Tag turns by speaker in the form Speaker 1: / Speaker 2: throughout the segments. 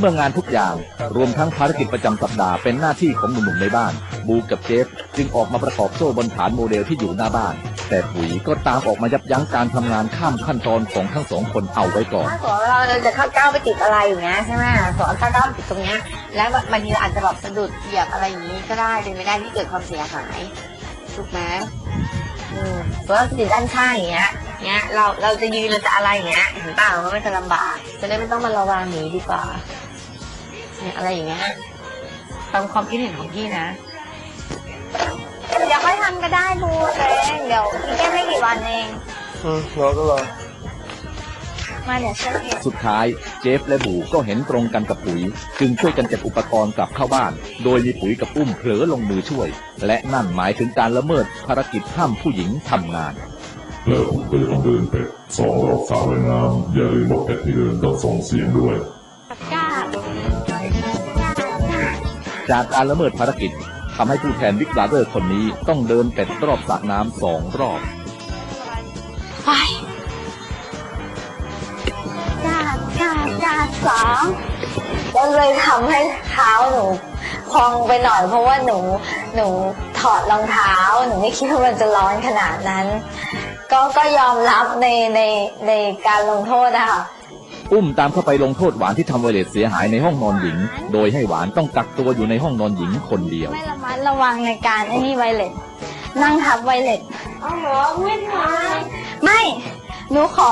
Speaker 1: เมื่องานทุกอย่างรวมทั้งภารกิจประจำสัปดาห์เป็นหน้าที่ของหนุ่มๆในบ้าน บูกับเจฟจึงออกมาประกอบโซ่บนฐานโมเดลที่อยู่หน้าบ้าน แต่ปุ๋ยก็ตามออกมายับยั้งการทำงานข้ามขั้นตอนของทั้งสองคนเอาไว้ก่อน
Speaker 2: ถ้าสมมติว่าเราจะเข้าก้าวไปติดอะไรอย่างเงี้ยใช่ไหมสมมติถ้าก้าวไปติดตรงเนี้ยแล้วบางทีเราอาจจะแบบสะดุดเหยียบอะไรอย่างนี้ก็ได้เป็นไม่ได้ที่เกิดความเสียหายถูกไหมอืมสมมติว่าติดด้านข้างอย่างเงี้ยเงี้ยเราเราจะยืนเราจะอะไรอย่างเงี้ยเห็นเปล่ามันก็จะลำบากจะได้ไม่ต้องมาระวังหนีดีกว่า เนี่ยอะไรอย่างเงี้ยตามความคิดเห็นของพี่นะ เดี๋ยวค่อยทำก็ได้บูเองเดี๋ยวอีกแค่ไม่กี่วันเอง
Speaker 3: อืมรอก็รอ
Speaker 2: มาเดี๋ยวช่วยเอง
Speaker 1: สุดท้ายเจฟและบูก็เห็นตรงกันกับปุ๋ย จึงช่วยกันเก็บอุปกรณ์กลับเข้าบ้าน โดยมีปุ๋ยกับอุ้มเผลอลงมือช่วย และนั่นหมายถึงการละเมิดภารกิจห้ามผู้หญิงทำงาน
Speaker 4: แล้วผมก็จะต้องเดินไปสองรอบสระว่ายน้ำอย่าลืมบอกแอดให้เดินต้องส่งเสียงด้วย
Speaker 1: จากการละเมิดภารกิจทำให้ผู้แทนบิ๊กบราเดอร์คนนี้ต้องเดินเป็ดรอบสระน้ำสองรอบ
Speaker 2: ไปก้าก้าก้าสองก็เลยทำให้เท้าหนูพองไปหน่อยเพราะว่าหนูหนูถอดรองเท้าหนูไม่คิดว่ามันจะร้อนขนาดนั้น ก็ก็ยอมรับในในในการลงโทษนะคะ
Speaker 1: อุ้มตามเข้าไปลงโทษหวานที่ทำไวเลสเสียหายในห้องนอนหญิง โดยให้หวานต้องกักตัวอยู่ในห้องนอนหญิงคนเดียว
Speaker 5: ไม่ระมัดระวังในการไอ้นี่ไวเลสนั่งทับไวเลส
Speaker 2: อ๋อเหรอไม่ทาย
Speaker 5: ไม่หนูขอ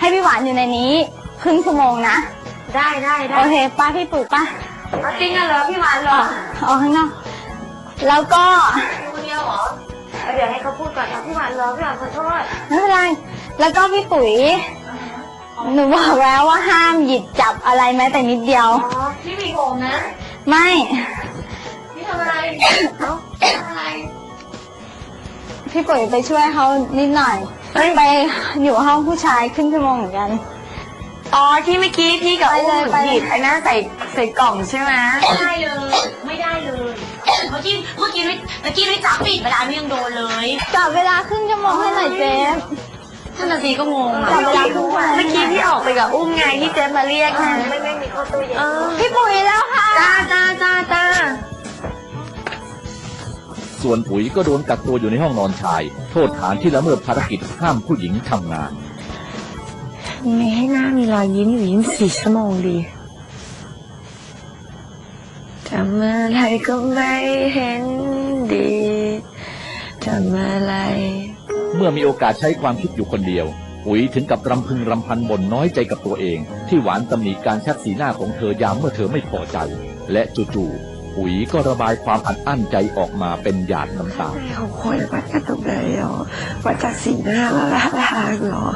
Speaker 5: ให้พี่หวานอยู่ในนี้ครึ่งชั่วโมงนะ
Speaker 2: ได้ได้ได้
Speaker 5: โอเคป้าพี่ปุ๋ยป้า
Speaker 2: เอาจริงอะเหรอพี่หวานเหรอ
Speaker 5: ออกข้างนอกแล้วก็
Speaker 2: คนเดียวเหรอเอาเดี๋ยวให้เขาพูดก่อนเอาพี่หวานเหรอพี่หวานขอโทษ
Speaker 5: ไม่เป็นไรแล้วก็พี่ปุ๋ย หนูบอกแล้วว่าห้ามหยิบจับอะไรแม้แต่นิดเดียว
Speaker 2: อ๋อพี่มีผมนะ
Speaker 5: ไม่
Speaker 2: พี่ทำอะไรเอ้าทำอะไร
Speaker 5: พี่ปุ๋ยไปช่วยเขานิดหน่อย ไปอยู่ห้องผู้ชายครึ่งชั่วโมงเหมือนกัน
Speaker 2: อ๋อที่เมื่อกี้พี่กับ
Speaker 5: ไป
Speaker 2: อุ้
Speaker 5: เลย
Speaker 2: ม
Speaker 5: ไปเลย
Speaker 2: หยิบไอ้นั่นใส่ใส่กล่องใช่ไหม
Speaker 6: ไม่ได้เลย ไม่ได้เลย เมื่อกี้ เมื่อกี้ไม่เมื่อกี้ไม่จับปิดเวลาไม่ยังโดนเลย
Speaker 5: จับเวลาครึ่งชั่วโมงให้หน่อยเจฟ
Speaker 6: ท่านนาทีก็งง
Speaker 5: จั
Speaker 6: อะ
Speaker 5: บเวลาครึ่งชั่วโมง
Speaker 2: เมื่อกี้พี่ออกไปกับอุ้มไงที่เจ๊มาเรียกไงไม่ไม่มีข้าวตู้เย็น
Speaker 5: พี่ปุ๋ยแล้วค่ะ
Speaker 2: จ้าจ้าจ้าจ้า
Speaker 1: ส่วนปุ๋ยก็โดนกักตัวอยู่ในห้องนอนชาย โทษฐานที่ละเมิดภารกิจห้ามผู้หญิงทำงาน
Speaker 2: มีให้หน้ามีรอยยิ้มอยู่ยี่สิบสี่ชั่วโมงดีทำอะไรก็ไม่เห็นดีทำอะไร
Speaker 1: เมื่อมีโอกาสใช้ความคิดอยู่คนเดียวปุ๋ยถึงกับรำพึงรำพันบ่นน้อยใจกับตัวเอง ที่หวานตำหนิการชักสีหน้าของเธอยามเมื่อเธอไม่พอใจ และจู่ๆปุ๋ยก็ระบายความอัดอั้นใจออกมาเป็นหยาดน้ำตา
Speaker 7: เขาคุยวัดกันตรงไหนหรอวัดจากสีหน้าและท่าทางหรอ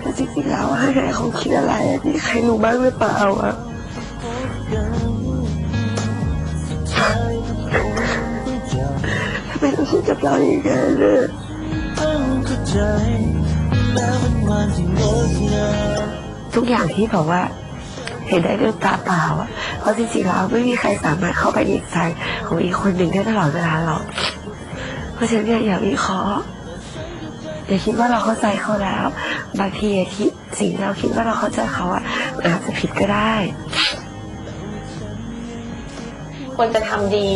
Speaker 7: แล้วจริงๆแล้วให้ใครเขาคิดอะไรนี่ใครรู้บ้างหรือเปล่าอะทำไมต้องพูดกับเราอย่างนั้น เลยทุกอย่างที่บอกว่า เห็นได้ด้วยตาเปล่าอะเพราะจริงๆแล้วไม่มีใครสามารถเข้าไปในใจของอีกคนหนึ่งได้ตลอดเวลาหรอกเพราะฉะนั้นเนี่ยอย่าวิเคราะห์อย่าคิดว่าเราเข้าใจเขาแล้ว บางทีอะที่สิ่งที่เราคิดว่าเราเข้าใจเขาอะมันอาจจะผิดก็ได้
Speaker 8: ควรจะทำดี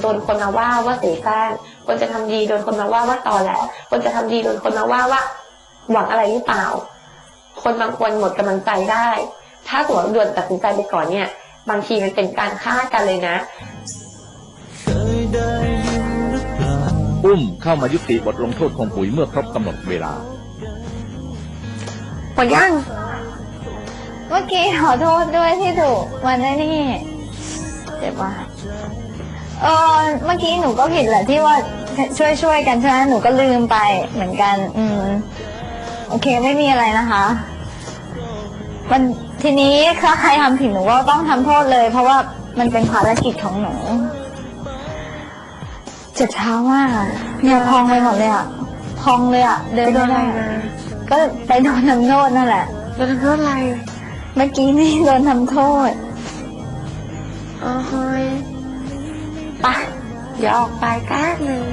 Speaker 8: โดนคนมาว่าว่าเสียแซง ควรจะทำดีโดนคนมาว่าว่าตอแหลควรจะทำดีโดนคนมาว่าว่า หวังอะไรหรือเปล่า คนบางคนหมดกำลังใจได้ ถ้าสมมติว่าด่วนตัดสินใจไปก่อนเนี่ย บางทีมันเป็นการฆ่ากันเลยนะ
Speaker 1: อุ้มเข้ามายุติบทลงโทษของปุ๋ยเมื่อครบกำหนดเวลา
Speaker 2: หมดยัง
Speaker 5: เมื่อกี้ขอโทษด้วยที่ถูกมันได้นี่เจ็บว่ะเออเมื่อกี้หนูก็ผิดแหละที่ว่า ช่วยช่วยๆกันใช่ไหมหนูก็ลืมไปเหมือนกัน อืม โอเคไม่มีอะไรนะคะ มันทีนี้ถ้าใครทำผิดหนูก็ต้องทำโทษเลย เพราะว่ามันเป็นภารกิจของหนูเจ็บเท้ามากอะเนี่ยพองไปหมดเลยอะพองเลยอะเดินไม่ได้ก็ไปโดนทำโทษนั่นแหละ
Speaker 2: โดนทำโทษอะไร
Speaker 5: เมื่อกี้นี่โดนทำโทษ
Speaker 2: อ๋อเฮ้ย ไปเดี๋ยวออกไปแป๊บหนึง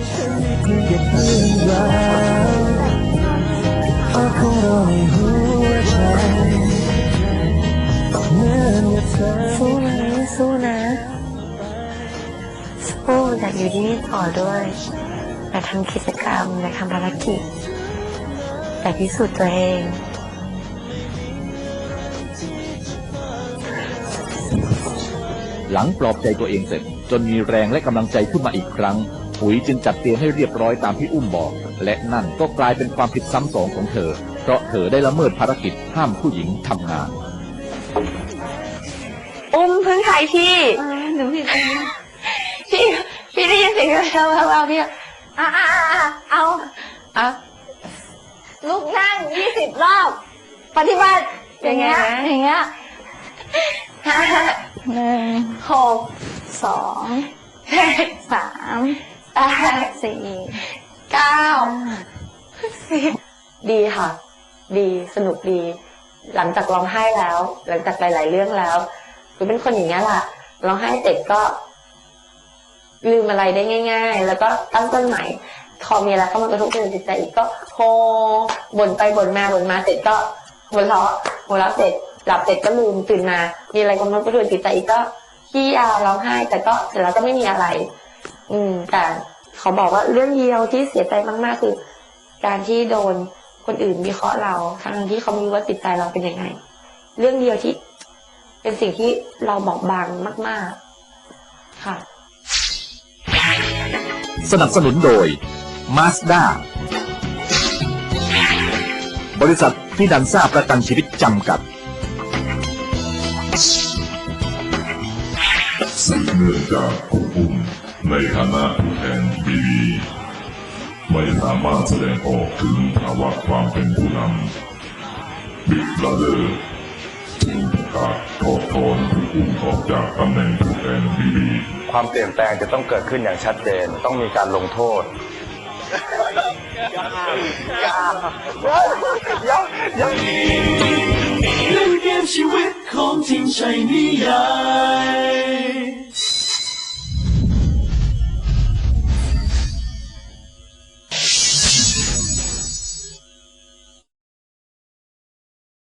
Speaker 7: สู้นะสู้นะสู้อยากอยู่ที่นี่ต่อด้วยอยากทำกิจกรรมอยากทำภารกิจอยากพิสูจน์ตัวเอง
Speaker 1: หลังปลอบใจตัวเองเสร็จ จนมีแรงและกำลังใจขึ้นมาอีกครั้งปุ๋ยจึงจัดเตรียมให้เรียบร้อยตามที่อุ้มบอก และนั่นก็กลายเป็นความผิดซ้ำสองของเธอ เพราะเธอได้ละเมิดภารกิจห้ามผู้หญิงทำงาน
Speaker 8: อุ้มเพิ่งถ่ายพี่
Speaker 5: หนูผิดเอง
Speaker 8: พี่พี่ได้ยินเสียงแล้วแล้วพี่
Speaker 5: อะอะอะอะเอา
Speaker 8: อะ
Speaker 5: ลุกนั่งยี่สิบรอบ ปฏิบัติอย่างเงี้ยอย่างเงี้ยหนึ่ง
Speaker 8: หก
Speaker 5: สองสามสี่
Speaker 8: เก้าสิบดีค่ะ ดีสนุกดี หลังจากร้องไห้แล้ว หลังจากหลาย ๆ เรื่องแล้วคือเป็นคนอย่างนี้ยแหละร้องไห้เสร็จก็ ลืมอะไรได้ง่าย ๆ แล้วก็ตั้งต้นใหม่พอมีอะไรเข้ามากระทบกระเทือนจิตใจอีกก็โฮบ่นไปบ่นมาบ่นมาเสร็จก็หัวเราะหัวเราะเสร็จหลับเสร็จก็ลืมตื่นมา มีอะไรกระทบกระเทือนจิตใจอีกก็ ขี้ยาร้องไห้ แต่ก็เสร็จแล้วก็ไม่มีอะไร อืม แต่เขาบอกว่าเรื่องเดียวที่เสียใจมากๆ คือ การที่โดนคนอื่นวิเคราะห์เราทั้งที่เขาไม่รู้ว่าจิตใจเราเป็นยังไง เรื่องเดียวที่ เป็นสิ่งที่เราบอกบางมาก ๆ ค่ะ
Speaker 1: สนับสนุนโดย Mazda บริษัทที่ดันซ่าประกันชีวิตจำกัด
Speaker 4: สืบ นื่องจากคุณอุ้มในฐานะผู้แทนบีบีไม่สามารถแสดงออกถึงภาวะความเป็นผู้นำบิ๊กบราเดอร์จึงประกาศถอดถอนคุณอุ้มออกจากตำแหน่งผู้แทนบีบี
Speaker 3: ความเปลี่ยนแปลงจะต้องเกิดขึ้นอย่างชัดเจนต้องมีการลงโทษ
Speaker 9: เล่นเกมชีวิตของจริงใช่นิยาย